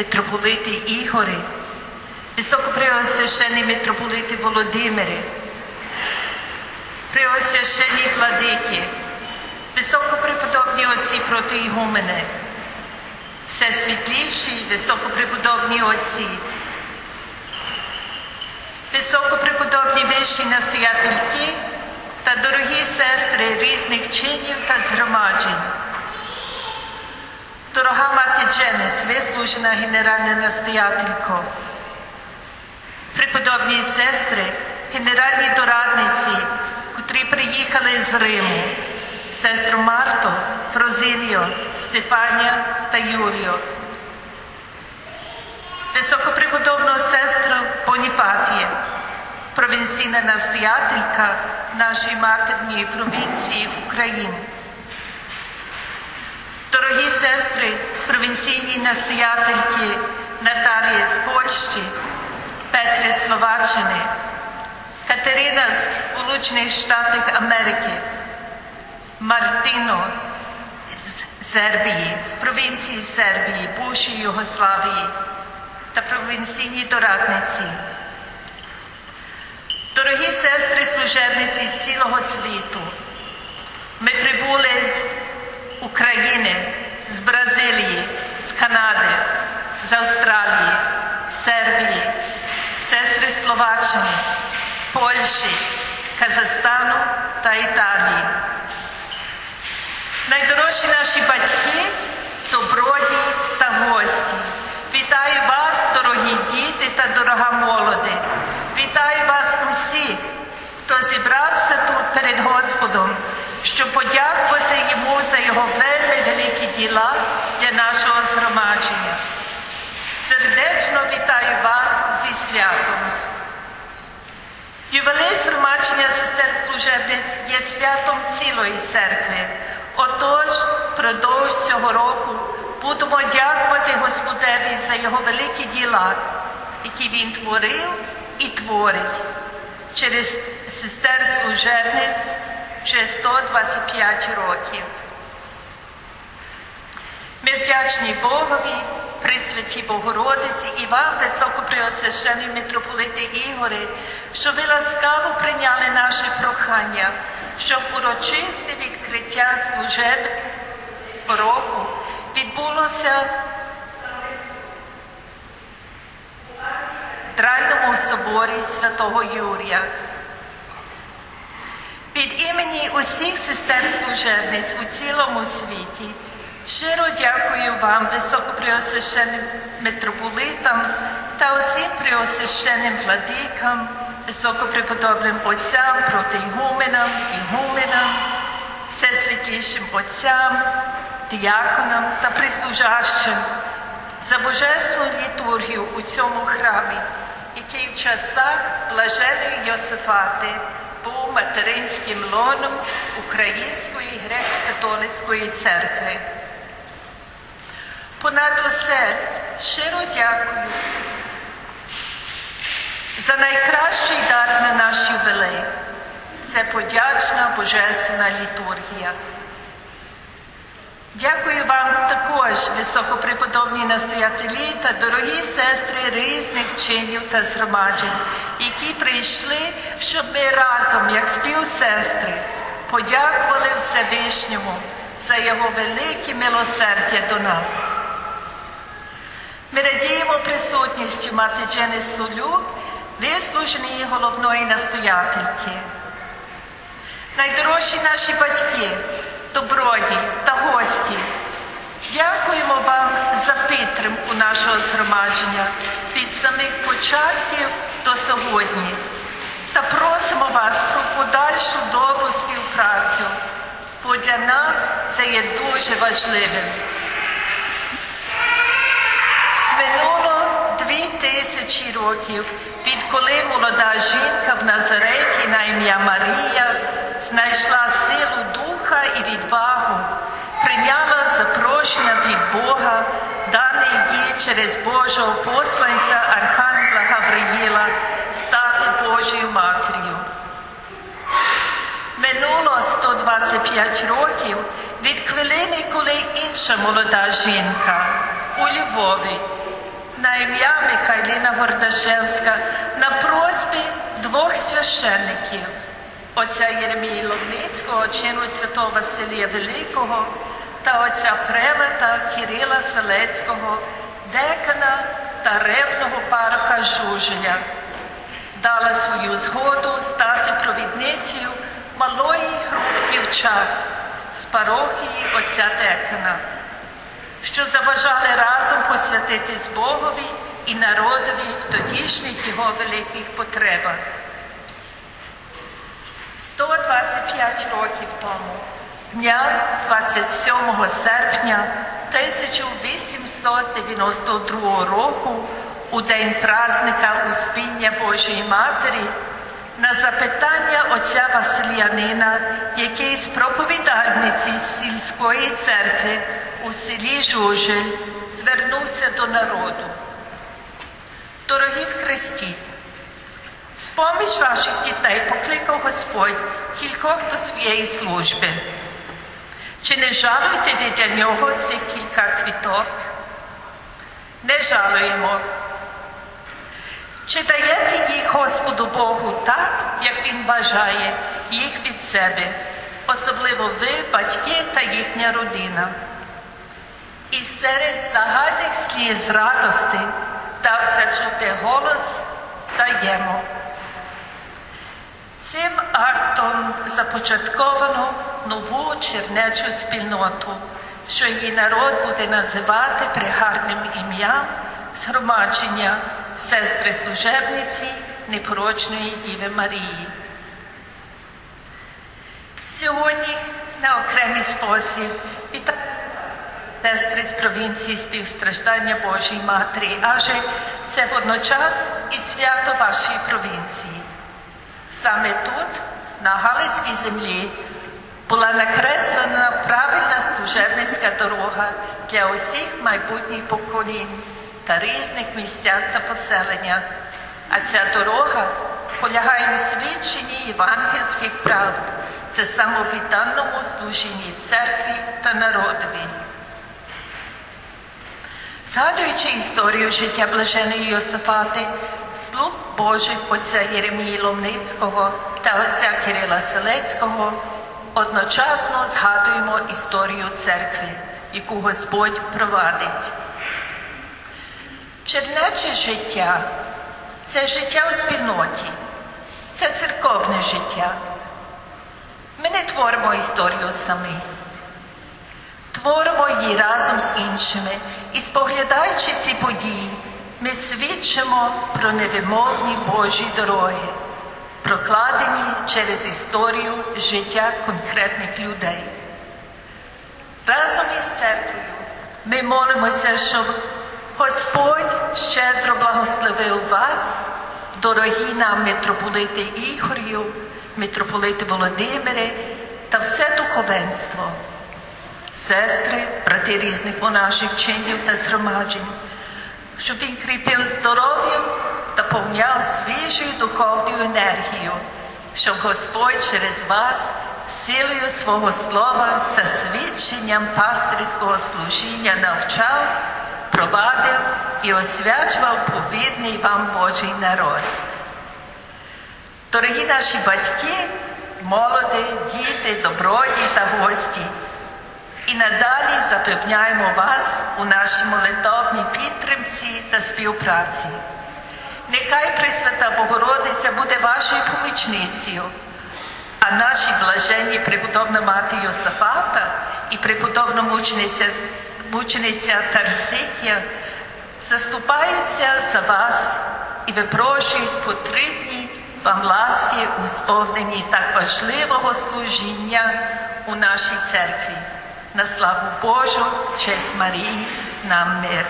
митрополити Ігори, високопреосвященні митрополити Володимири, преосвященні владики, високопреподобні отці протоігумени, всесвітліші високопреподобні отці, високопреподобні вищі настоятельки та дорогі сестри різних чинів та згромаджень. Дорога мати Дженес, вислужена генеральна настоятелько, преподобні сестри, генеральні дорадниці, котрі приїхали з Риму, сестру Марто, Фрозиньо, Стефанія та Юліо, високопреподобну сестру Боніфатія, провінційна настоятелька нашої матерньої провінції України. Дорогі сестри, провінційні настоятельки Наталія з Польщі, Петри з Словаччини, Катерина з Сполучених Штатів Америки, Мартино з Сербії, з провінції Сербії, бувшої Югославії та провінційні дорадниці. Дорогі сестри служебниці з цілого світу, ми прибули з України, з Бразилії, з Канади, з Австралії, Сербії, сестри Словаччини, Польщі, Казахстану та Італії. Найдорожчі наші батьки, добродії та гості. Вітаю вас, дорогі діти та дорога молоди. Вітаю вас усіх, хто зібрався тут перед Господом, щоб подякувати йому за його вельми великі діла для нашого згромадження. Сердечно вітаю вас зі святом. Ювелей згромадження сестер служебниць є святом цілої церкви. Отож, продовж цього року будемо дякувати Господеві за його великі діла, які він творив і творить через сестер служебниць вже 125 років. Ми вдячні Богові, Пресвятій Богородиці і вам, високопреосвященні митрополити Ігори, що ви ласкаво прийняли наше прохання, щоб урочисте відкриття служеб року відбулося в Драйному соборі святого Юрія. Від імені усіх сестер служебниць у цілому світі. Щиро дякую вам, високопреосвященним митрополитам та усім преосвященним владикам, високопреподобним отцям, протиігуменам, ігуменам, всесвятішим отцям, діаконам та прислужащим за божественну літургію у цьому храмі, який в часах блаженої Йосифати був материнським лоном Української греко-католицької церкви. Понад усе щиро дякую за найкращий дар на нашій вели. Це подячна божественна літургія. Дякую вам також, високопреподобні настоятелі та дорогі сестри різних чинів та згромаджень, які прийшли, щоб ми разом, як співсестри, подякували Всевишньому за його велике милосердя до нас. Ми радіємо присутністю мати Джени Сулюк, вислуженої головної настоятельки. Найдорожчі наші батьки, доброді та гості. Дякуємо вам за підтримку нашого згромадження від самих початків до сьогодні та просимо вас про подальшу добру співпрацю, бо для нас це є дуже важливим. Минуло дві тисячі років, відколи молода жінка в Назареті на ім'я Марія знайшла силу духа і відвагу, прийняла запрошення від Бога, дане їй через Божого посланця Архангела Гавриїла стати Божою матір'ю. Минуло 125 років від хвилини, коли інша молода жінка у Львові на ім'я Михайліна Гордашевська на просьбі двох священників отця Єремії Ловницького, чину святого Василія Великого та отця прелата Кирила Селецького, декана та ревного пароха Жужеля. Дала свою згоду стати провідницею малої групки вчат з парохії отця декана, що заважали разом посвятитись Богові і народові в тодішніх його великих потребах. 125 років тому, дня 27 серпня 1892 року, у день празника Успіння Божої Матері, на запитання отця Василянина, який з проповідальниці сільської церкви у селі Жужель звернувся до народу. Дорогі в Христі, з-поміж ваших дітей покликав Господь кількох до своєї служби. Чи не жалуєте для нього цих кілька квіток? Не жалуємо. Чи даєте їх Господу Богу так, як Він бажає їх від себе, особливо ви, батьки та їхня родина? І серед загальних сліз радости дався чути голос даємо. Цим актом започатковано нову чернечу спільноту, що її народ буде називати пригарним ім'ям згромадження сестри служебниці непорочної Діви Марії. Сьогодні на окремий спосіб вітаю сестри з провінції співстраждання Божої Матері, адже це водночас і свято вашої провінції. Саме тут, на Галицькій землі, була накреслена правильна служебницька дорога для усіх майбутніх поколінь та різних місцях та поселеннях. А ця дорога полягає у свідченні євангельських правд та самовідданому служінні церкві та народові. Згадуючи історію життя блаженої Йосифати, слух Божих отця Єремії Ломницького та отця Кирила Селецького, одночасно згадуємо історію церкви, яку Господь провадить. Чернече життя це життя у спільноті, це церковне життя. Ми не творимо історію самі. Творимо її разом з іншими і, споглядаючи ці події, ми свідчимо про невимовні Божі дороги, прокладені через історію життя конкретних людей. Разом із церквою ми молимося, щоб Господь щедро благословив вас, дорогі нам митрополити Ігорю, митрополити Володимире та все духовенство сестри, брати різних монаших чинів та згромаджень, щоб він кріпив здоров'ям та повняв свіжою духовною енергію, щоб Господь через вас силою свого слова та свідченням пастирського служіння навчав, провадив і освячував повірний вам Божий народ. Дорогі наші батьки, молоді, діти, добродії та гості. І надалі запевняємо вас у нашій молитовній підтримці та співпраці. Нехай Пресвята Богородиця буде вашою помічницею, а наші блаженні преподобна мати Йосафата і преподобна мучениця, мучениця Тарситія заступаються за вас і випрошують потрібні вам ласки у сповненні так важливого служіння у нашій церкві. На славу Божу, честь Марії, нам мир.